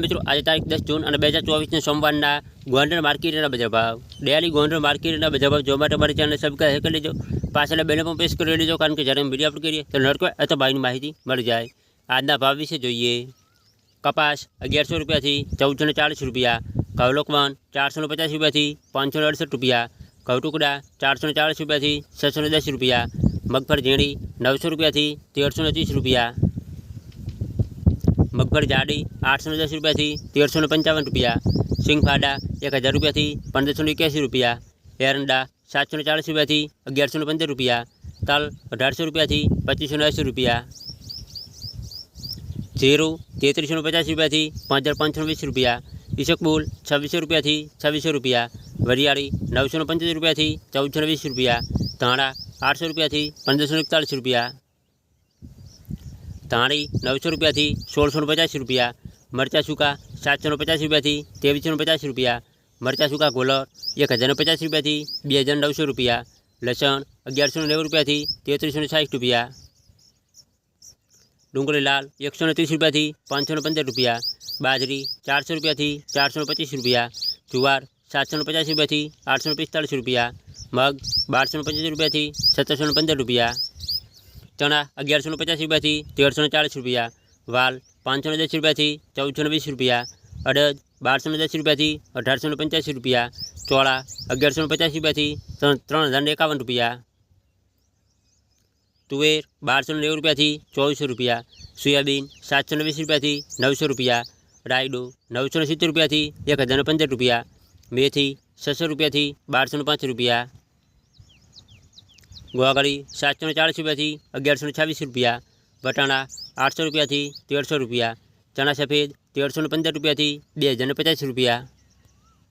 મિત્રો આજે તારીખ દસ જૂન અને બે હજાર ચોવીસના સોમવારના ગોંડલ માર્કેટના બજાર ભાવ ડેલી ગોંડલ માર્કેટના બજાર ભાવ જોવા માટે અમારી ચેનલ સબસ્ક્રાઈબ કરી લેજો પાછળ બેને પણ પ્રેસ કરી લેજો કારણ કે જ્યારે અમે વિડીયો અપલોડ કરીએ તો નડકો અથવા ભાઈની માહિતી મળી જાય આજના ભાવ વિશે જોઈએ કપાસ અગિયારસો રૂપિયાથી ચૌદસો ને ચાલીસ રૂપિયા કવલોકવન ચારસો ને પચાસ રૂપિયાથી પાંચસો ને અડસઠ રૂપિયા ઘઉં ટુકડા ચારસો ને ચાલીસ રૂપિયાથી છસો ને દસ રૂપિયા મગફળી ઝીણી નવસો રૂપિયાથી તેરસો ને ત્રીસ રૂપિયા મગફળી જાડી આઠસો ને દસ રૂપિયાથી તેરસો ને પંચાવન રૂપિયા સિંગફાડા એક હજાર રૂપિયાથી પંદરસો ને એક્યાસી રૂપિયા એરંડા સાતસો ને ચાલીસ રૂપિયાથી અગિયારસો ને પંદર રૂપિયા તલ અઢારસો રૂપિયાથી પચીસો ને એંસી રૂપિયા જીરું તેત્રીસો ને પચાસ રૂપિયાથી પાંચ હજાર પાંચસો વીસ રૂપિયા ઈસકબુલ છવ્વીસો રૂપિયાથી છવ્વીસો રૂપિયા વરિયાળી નવસો ને પંચોતેર રૂપિયાથી ચૌદસો ને વીસ રૂપિયા ધાણા આઠસો રૂપિયાથી પંદરસો ને એકતાલીસ રૂપિયા ધાણી નવસો રૂપિયાથી સોળસો ને પચાસ રૂપિયા મરચાં સૂકા સાતસો ને પચાસ રૂપિયાથી ત્રેવીસો ને પચાસ રૂપિયા મરચાં સૂકા ગોલર એક હજાર ને પચાસ રૂપિયાથી બે હજાર નવસો રૂપિયા લસણ અગિયારસો ને નેવું રૂપિયાથી તેત્રીસો ને સાઠ રૂપિયા ડુંગળી લાલ એકસો ને ત્રીસ રૂપિયાથી પાંચસો ને પંદર રૂપિયા બાજરી ચારસો રૂપિયાથી ચારસો ને પચીસ રૂપિયા જુવાર સાતસો ને પચાસ રૂપિયાથી આઠસો ને પિસ્તાળીસ રૂપિયા મગ બારસો ને પંચોતેર રૂપિયાથી સત્તરસો ને પંદર રૂપિયા ચણા અગિયારસો ને પચાસ રૂપિયાથી તેરસો ને ચાલીસ રૂપિયા વાલ પાંચસો ને દસ રૂપિયાથી ચૌદસો ને વીસ રૂપિયા અડદ બારસો ને દસ રૂપિયાથી અઢારસો ને પંચ્યાસી રૂપિયા ચોળા અગિયારસો ને પચાસ રૂપિયાથી ત્રણ ત્રણ હજાર ને એકાવન રૂપિયા તુવેર બારસો ને નેવું રૂપિયાથી ચોવીસો રૂપિયા સોયાબીન સાતસો ને વીસ રૂપિયાથી નવસો રૂપિયા રાયડો નવસો ને સિત્તેર રૂપિયાથી એક હજાર ને પંદર રૂપિયા મેથી છસો રૂપિયાથી બારસો ને પાંચ રૂપિયા ગોવાગળી સાતસો ને ચાળીસ રૂપિયાથી અગિયારસો ને છવ્વીસ રૂપિયા, વટાણા આઠસો રૂપિયાથી તેરસો રૂપિયા, ચણા સફેદ તેરસો ને પંદર રૂપિયાથી બે હજાર પચાસ રૂપિયા